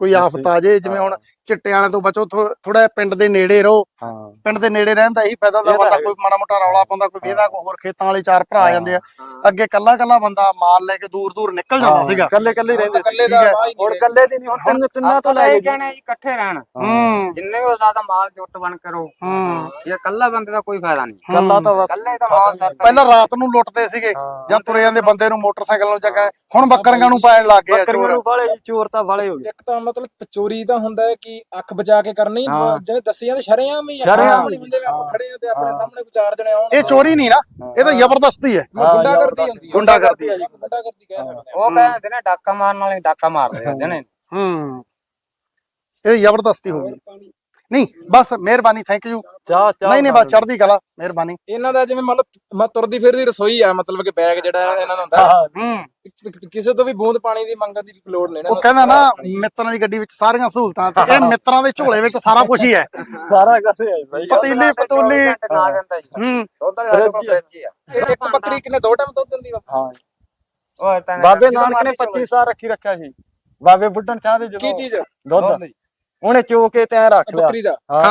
ਕੋਈ ਆਫਤ ਆ ਜੇ ਜਿਵੇਂ ਹੁਣ ਚਿੱਟੇ ਵਾਲਿਆਂ ਤੋਂ ਬਚੋ ਥੋੜਾ ਪਿੰਡ ਦੇ ਨੇੜੇ ਰਹੋ। ਹਾਂ। ਪਿੰਡ ਦੇ ਨੇੜੇ ਰਹਿਣ ਦਾ ਇਹੀ ਫਾਇਦਾ ਹੁੰਦਾ ਬੰਦਾ ਹੈ। ਕੋਈ ਮਾੜਾ ਮੋਟਾ ਰੌਲਾ ਪਾਉਂਦਾ ਕੋਈ ਵੇਦਾ ਕੋਈ ਹੋਰ ਖੇਤਾਂ ਵਾਲੇ ਚਾਰ ਭਰਾ ਆ ਜਾਂਦੇ ਆ। ਅੱਗੇ ਕੱਲਾ ਕੱਲਾ ਬੰਦਾ ਮਾਲ ਲੈ ਕੇ ਦੂਰ ਦੂਰ ਨਿਕਲ ਜਾਂਦਾ ਸੀਗਾ। ਕੱਲੇ ਕੱਲੇ ਹੀ ਰਹਿੰਦੇ ਠੀਕ ਹੈ। ਹੀ ਹੁਣ ਕੱਲੇ ਦੀ ਨਹੀਂ ਹੁਣ ਤਿੰਨ ਤਿੰਨਾਂ ਤੋਂ ਲੈ ਕੇ ਇਕੱਠੇ ਰਹਿਣ। ਹੂੰ। ਜਿੰਨੇ ਵੀ ਜ਼ਿਆਦਾ ਮਾਲ ਜੁੱਟ ਬਣ ਕਰੋ ਹੂੰ। ਇਹ ਕੱਲਾ ਬੰਦੇ ਦਾ ਕੋਈ ਫਾਇਦਾ ਨਹੀਂ। ਕੱਲਾ ਤਾਂ ਬਸ ਕੱਲੇ ਦਾ ਮਾਲ ਸਰ ਪਹਿਲਾਂ ਰਾਤ ਨੂੰ ਲੁੱਟਦੇ ਸੀਗੇ ਜਾਂ ਤੁਰੇ ਜਾਂਦੇ ਬੰਦੇ ਨੂੰ ਮੋਟਰਸਾਈਕਲ ਨੂੰ ਜਗ੍ਹਾ ਹੁਣ ਬੱਕਰੀਆਂ ਨੂੰ ਪੈਣ ਲੱਗ ਗਏ ਆ ਬੱਕਰੀਆਂ ਚੋਰ। ਨੂੰ ਵਾਲੇ ਚੋਰ ਤਾਂ ਵਾਲੇ ਹੋ ਗਏ। ਇੱਕ ਤਾਂ ਮਤਲਬ ਚੋਰੀ ਦਾ ਹੁੰਦਾ ਹੈ ਕਿ ਅੱਖ ਬਚਾ ਕੇ ਕਰਨੀ ਹਾਂ। ਜਿਵੇਂ ਦੱਸੀਆਂ ਤੇ ਸ਼ਰੇਆਮ ਹੀ ਅੱਖਾਂ ਸ਼ਰੇਆਮ ਸਾਹਮਣੇ ਹੁੰਦੇ ਵੀ ਆਪਾਂ ਖੜੇ ਹਾਂ ਤੇ ਆਪਣੇ ਸਾਹਮਣੇ ਕੋਈ ਚਾਰ ਜਣੇ ਆਉਣ। ਇਹ ਚੋਰੀ ਨਹੀਂ ਨਾ ਇਹ ਤਾਂ ਜ਼ਬਰਦਸਤੀ ਹੈ। ਗੁੰਡਾ ਕਰਦੀ ਹੁੰਦੀ ਹੈ ਗੁੰਡਾ ਕਰਦੀ ਹੈ ਜੀ ਗੁੰਡਾ ਕਰਦੀ ਕਹਿ ਸਕਦੇ ਉਹ ਕਹਿੰਦੇ ਨੇ ਡਾਕਾ ਮਾਰਨ ਵਾਲੇ ਡਾਕਾ ਮਾਰਦੇ ਹੁੰਦੇ ਨੇ। ਹੂੰ। ਇਹ ਜ਼ਬਰਦਸਤੀ ਹੋ ਗਈ। ਨਹੀਂ ਬਸ ਮਿਹਰਬਾਨੀ ਥੈਂਕ ਯੂ ਚਾਹ ਚਾਹ ਨਹੀਂ ਨਹੀਂ ਬਸ ਚੜ੍ਹਦੀ ਕਲਾ ਮਿਹਰਬਾਨੀ। ਇਹਨਾਂ ਦਾ ਜਿਵੇਂ ਮਤਲਬ ਮੈਂ ਤੁਰਦੀ ਫਿਰਦੀ ਰਸੋਈ ਆ ਮਤਲਬ ਕਿ ਬੈਗ ਜਿਹੜਾ ਇਹਨਾਂ ਦਾ ਹੁੰਦਾ। ਹਾਂ ਹੂੰ। ਕਿਸੇ ਤੋਂ ਵੀ ਬੂੰਦ ਪਾਣੀ ਦੀ ਮੰਗਣ ਦੀ ਲੋੜ ਨਹੀਂ ਉਹ ਕਹਿੰਦਾ ਨਾ ਮਿੱਤਰਾਂ ਦੀ ਗੱਡੀ ਵਿੱਚ ਸਾਰੀਆਂ ਸਹੂਲਤਾਂ ਤੇ ਇਹ ਮਿੱਤਰਾਂ ਦੇ ਝੋਲੇ ਵਿੱਚ ਸਾਰਾ ਕੁਝ ਹੀ ਹੈ। ਸਾਰਾ ਕਸੇ ਹੈ ਬਾਈ ਪਤੀਲੇ ਪਤੂਲੇ ਹੂੰ। ਦੁੱਧ ਕੋਲ ਫ੍ਰਿਜ ਆ। ਇੱਕ ਬੱਕਰੀ ਕਿੰਨੇ ਦੋ ਟਾਈਮ ਦੁੱਧ ਦਿੰਦੀ ਵਾ ਹਾਂ। ਉਹ ਤਾਂ ਬਾਬੇ ਨਾਨਕ ਨੇ ਮਰਜ਼ੀ 25 ਸਾਲ ਰੱਖੀ ਰੱਖਿਆ ਸੀ। ਬਾਬੇ ਬੁੱਢਣ ਚਾਹ ਦੇ ਜਦੋਂ ਕੀ ਚੀਜ਼? ਦੁੱਧ। ਉਹਨੇ ਚੋ ਕੇ ਤੈਂ ਰੱਖ ਲਿਆ। ਬੱਕਰੀ ਦਾ। ਹਾਂ।